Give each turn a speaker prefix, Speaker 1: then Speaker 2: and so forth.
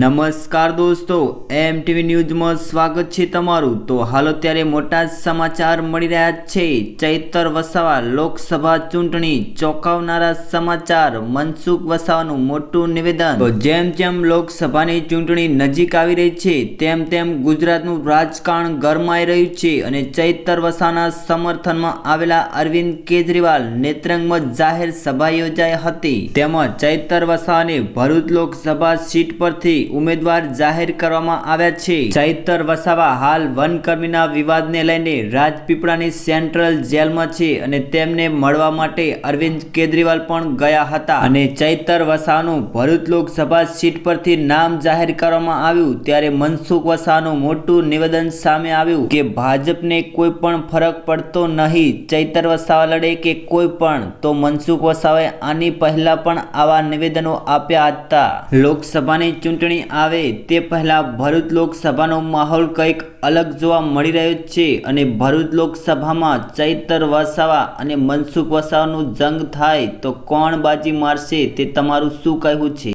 Speaker 1: નમસ્કાર દોસ્તો એમ ટીવી ન્યૂઝમાં સ્વાગત છે તમારું. તો હાલ અત્યારે મોટા સમાચાર મળી રહ્યા છે. ચૈતર વસાવા લોકસભા ચૂંટણી ચોંકાવનારા સમાચાર. મનસુખ વસાવાનું મોટું નિવેદન. તો જેમ જેમ લોકસભાની ચૂંટણી નજીક આવી રહી છે, તેમ તેમ ગુજરાતનું રાજકારણ ગરમાઈ રહ્યું છે અને ચૈતર વસાવાના સમર્થનમાં આવેલા અરવિંદ કેજરીવાલ નેત્રંગમાં જાહેર સભા યોજાઈ હતી. તેમાં ચૈતર વસાવાને ભરૂચ લોકસભા સીટ પરથી ઉમેદવાર જાહેર કરવામાં આવ્યા છે. ચૈતર વસાવા હાલ વનકર્મીના વિવાદને લઈને રાજપીપળાની સેન્ટ્રલ જેલમાં છે અને તેમને મળવા માટે અરવિંદ કેજરીવાલ પણ ગયા હતા. અને ચૈતર વસાવાનું ભરૂચ લોકસભા સીટ પરથી નામ જાહેર કરવામાં આવ્યું ત્યારે મનસુખ વસાવાનું મોટું નિવેદન સામે આવ્યું કે ભાજપને કોઈ પણ ફરક પડતો નહીં. ચૈતર વસાવા લડે કે કોઈ પણ, તો મનસુખ વસાવાએ આની પહેલા પણ આવા નિવેદનો આપ્યા હતા. લોકસભાની ચૂંટણી આવે તે પહેલા ભરૂચ લોકસભાનો માહોલ કંઈક અલગ જોવા મળી રહ્યો છે અને ભરૂચ લોકસભામાં ચૈતર વસાવા અને મનસુખ વસાવાનું જંગ થાય તો કોણ બાજી મારશે તે તમારું શું કહેવું છે?